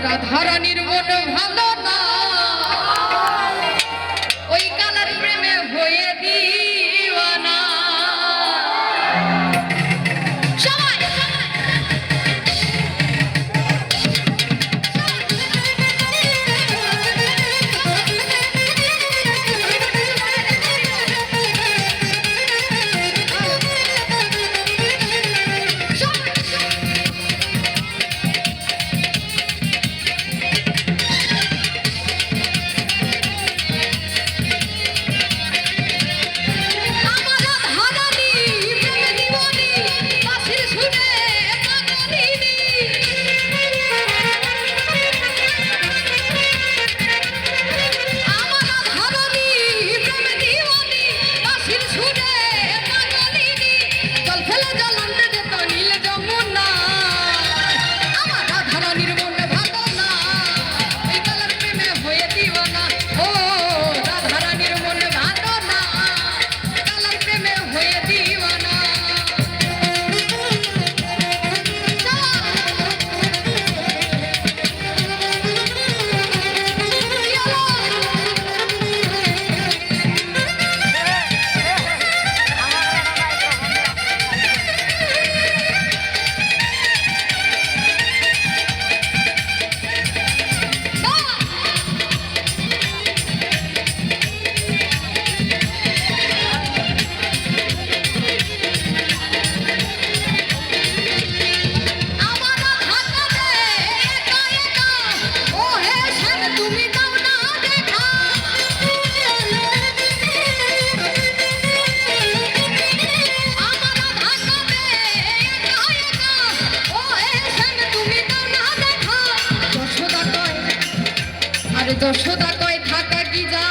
রাধারানীর ভাব আর যশোদা কয় থাকা কি যা